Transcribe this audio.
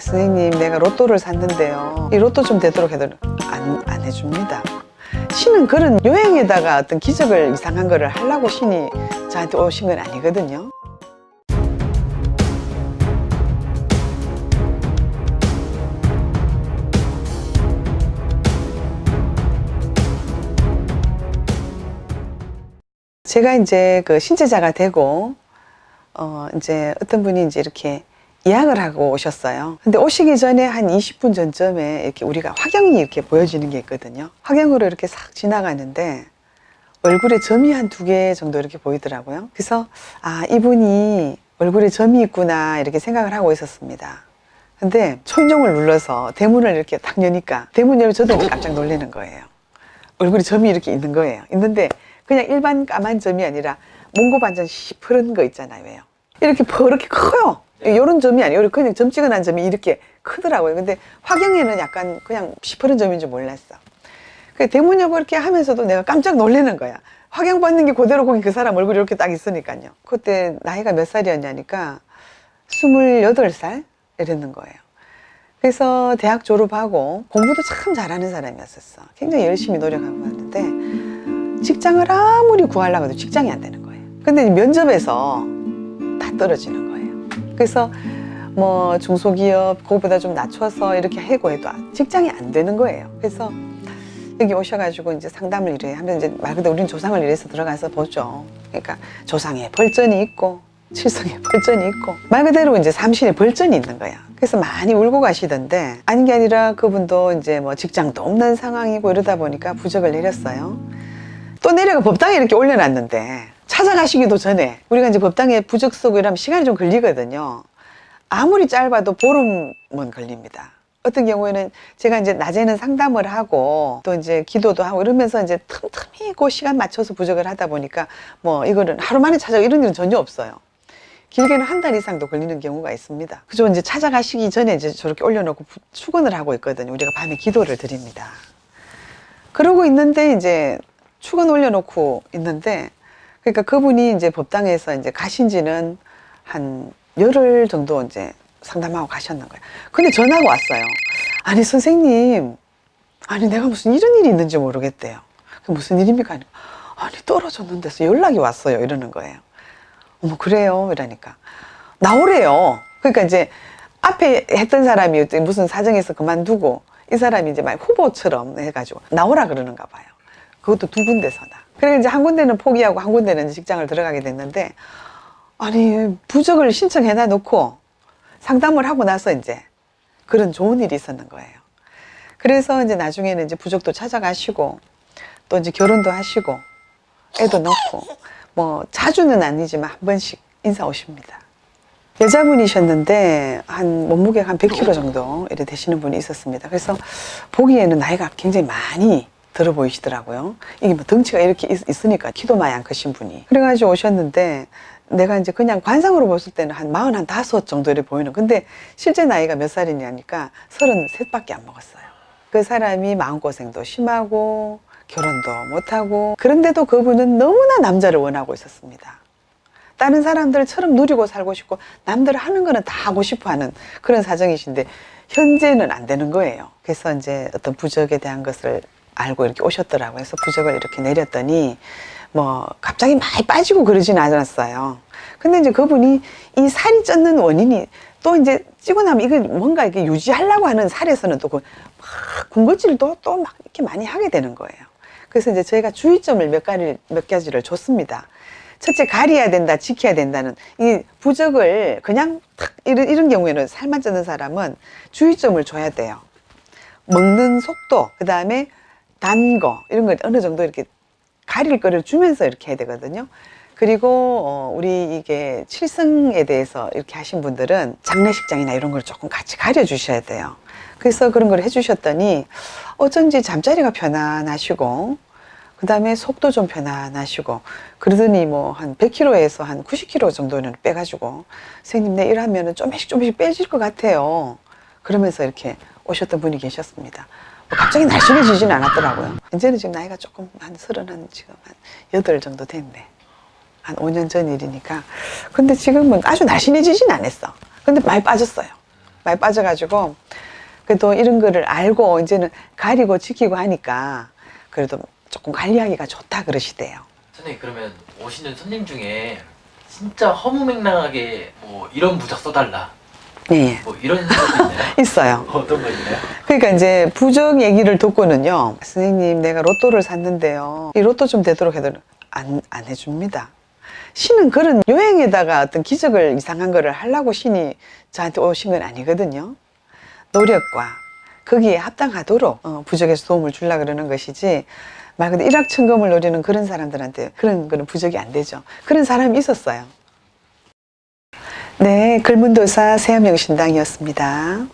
선생님 내가 로또를 샀는데요. 이 로또 좀 되도록 해도 안, 안 해줍니다. 신은 그런 여행에다가 어떤 기적을 이상한 거를 하려고 신이 저한테 오신 건 아니거든요. 제가 이제 그 신체자가 되고 어 이제 어떤 분이 이제 이렇게 예약을 하고 오셨어요. 근데 오시기 전에 한 20분 전쯤에 이렇게 우리가 화경이 이렇게 보여지는 게 있거든요. 화경으로 이렇게 싹 지나가는데 얼굴에 점이 한 두 개 정도 이렇게 보이더라고요. 그래서 아 이분이 얼굴에 점이 있구나 이렇게 생각을 하고 있었습니다. 근데 초인종을 눌러서 대문을 이렇게 딱 여니까 대문 열면 저도 깜짝 놀라는 거예요. 얼굴에 점이 이렇게 있는 거예요. 있는데 그냥 일반 까만 점이 아니라 몽고 반전 시퍼런 거 있잖아요. 이렇게 퍼렇게 커요. 이런 점이 아니에요. 그냥 점찍어 난 점이 이렇게 크더라고요. 근데 화경에는 약간 그냥 시퍼런 점인 줄 몰랐어. 그 대문 열고 이렇게 하면서도 내가 깜짝 놀라는 거야. 화경 받는 게 그대로 거기 그 사람 얼굴이 이렇게 딱 있으니까요. 그때 나이가 몇 살이었냐니까 28살 이랬는 거예요. 그래서 대학 졸업하고 공부도 참 잘하는 사람이었었어. 굉장히 열심히 노력하고 왔는데 직장을 아무리 구하려고 해도 직장이 안 되는 거예요. 근데 면접에서 다 떨어지는 거예요. 그래서 뭐 중소기업 그거보다 좀 낮춰서 이렇게 해고 해도 직장이 안 되는 거예요. 그래서 여기 오셔가지고 이제 상담을 이래 하면 이제 말 그대로 우리는 조상을 이래서 들어가서 보죠. 그러니까 조상에 벌전이 있고 칠성에 벌전이 있고 말 그대로 이제 삼신에 벌전이 있는 거야. 그래서 많이 울고 가시던데 아닌 게 아니라 그분도 이제 뭐 직장도 없는 상황이고 이러다 보니까 부적을 내렸어요. 또 내려가 법당에 이렇게 올려놨는데 찾아가시기도 전에 우리가 이제 법당에 부적 쓰고 이러면 시간이 좀 걸리거든요. 아무리 짧아도 보름은 걸립니다. 어떤 경우에는 제가 이제 낮에는 상담을 하고 또 이제 기도도 하고 이러면서 이제 틈틈이 그 시간 맞춰서 부적을 하다 보니까 뭐 이거는 하루 만에 찾아 이런 일은 전혀 없어요. 길게는 한 달 이상도 걸리는 경우가 있습니다. 그죠? 이제 찾아가시기 전에 이제 저렇게 올려놓고 부- 축원을 하고 있거든요. 우리가 밤에 기도를 드립니다. 그러고 있는데 이제 축원 올려놓고 있는데 그러니까 그분이 이제 법당에서 이제 가신 지는 한 열흘 정도 이제 상담하고 가셨는 거예요. 근데 전화가 왔어요. 아니, 선생님. 아니, 내가 무슨 이런 일이 있는지 모르겠대요. 그 무슨 일입니까? 아니, 떨어졌는데서 연락이 왔어요. 이러는 거예요. 어머, 그래요? 이러니까. 나오래요. 그러니까 이제 앞에 했던 사람이 또 무슨 사정에서 그만두고 이 사람이 이제 막 후보처럼 해가지고 나오라 그러는가 봐요. 그것도 두 군데서 다. 그래서 이제 한 군데는 포기하고 한 군데는 직장을 들어가게 됐는데 아니 부적을 신청해놔 놓고 상담을 하고 나서 이제 그런 좋은 일이 있었는 거예요. 그래서 이제 나중에는 이제 부적도 찾아가시고 또 이제 결혼도 하시고 애도 낳고 뭐 자주는 아니지만 한 번씩 인사 오십니다. 여자분이셨는데 한 몸무게가 한 100kg 정도 이래 되시는 분이 있었습니다. 그래서 보기에는 나이가 굉장히 많이 들어 보이시더라고요. 이게 뭐 덩치가 이렇게 있, 으니까 키도 많이 안 크신 분이. 그래가지고 오셨는데 내가 이제 그냥 관상으로 봤을 때는 한 마흔 한 다섯 정도 이래 보이는. 근데 실제 나이가 몇 살이냐니까 서른 셋밖에 안 먹었어요. 그 사람이 마음고생도 심하고 결혼도 못하고 그런데도 그분은 너무나 남자를 원하고 있었습니다. 다른 사람들처럼 누리고 살고 싶고 남들 하는 거는 다 하고 싶어 하는 그런 사정이신데 현재는 안 되는 거예요. 그래서 이제 어떤 부적에 대한 것을 알고 이렇게 오셨더라고요. 그래서 부적을 이렇게 내렸더니 뭐 갑자기 많이 빠지고 그러진 않았어요. 근데 이제 그분이 이 살이 쪘는 원인이 또 이제 찌고 나면 이거 뭔가 이렇게 유지하려고 하는 살에서는 또그막 군것질을 또또막 이렇게 많이 하게 되는 거예요. 그래서 이제 저희가 주의점을 몇 가지 몇 가지를 줬습니다. 첫째 가려야 된다, 지켜야 된다는 이 부적을 그냥 탁 이런, 이런 경우에는 살만 찌는 사람은 주의점을 줘야 돼요. 먹는 속도, 그 다음에 단 거, 이런 걸 어느 정도 이렇게 가릴 거를 주면서 이렇게 해야 되거든요. 그리고 어, 우리 이게 칠성에 대해서 이렇게 하신 분들은 장례식장이나 이런 걸 조금 같이 가려 주셔야 돼요. 그래서 그런 걸 해주셨더니 어쩐지 잠자리가 편안하시고 그 다음에 속도 좀 편안하시고 그러더니 뭐 한 100kg에서 한 90kg 정도는 빼가지고 선생님 내 일하면 은 조금씩 조금씩 빼질 것 같아요. 그러면서 이렇게 오셨던 분이 계셨습니다. 뭐 갑자기 날씬해지진 않았더라고요. 이제는 지금 나이가 조금 한 서른 한 지금 한 여덟 정도 됐네. 한 5년 전 일이니까. 근데 지금은 아주 날씬해지진 않았어. 근데 많이 빠졌어요. 많이 빠져가지고 그래도 이런 거를 알고 이제는 가리고 지키고 하니까 그래도 조금 관리하기가 좋다 그러시대요. 선생님 그러면 오시는 손님 중에 진짜 허무맹랑하게 뭐 이런 부적 써달라 네, 뭐 이런 있나요? 있어요. 어떤 거 있나요? 그러니까 이제 부적 얘기를 듣고는요, 선생님 내가 로또를 샀는데요, 이 로또 좀 되도록 해도 안, 안 해줍니다. 신은 그런 요행에다가 어떤 기적을 이상한 거를 하려고 신이 저한테 오신 건 아니거든요. 노력과 거기에 합당하도록 어, 부적에서 도움을 주려 그러는 것이지 말 그대로 일확천금을 노리는 그런 사람들한테 그런 거는 부적이 안 되죠. 그런 사람이 있었어요. 네, 글문도사 세암영신당이었습니다.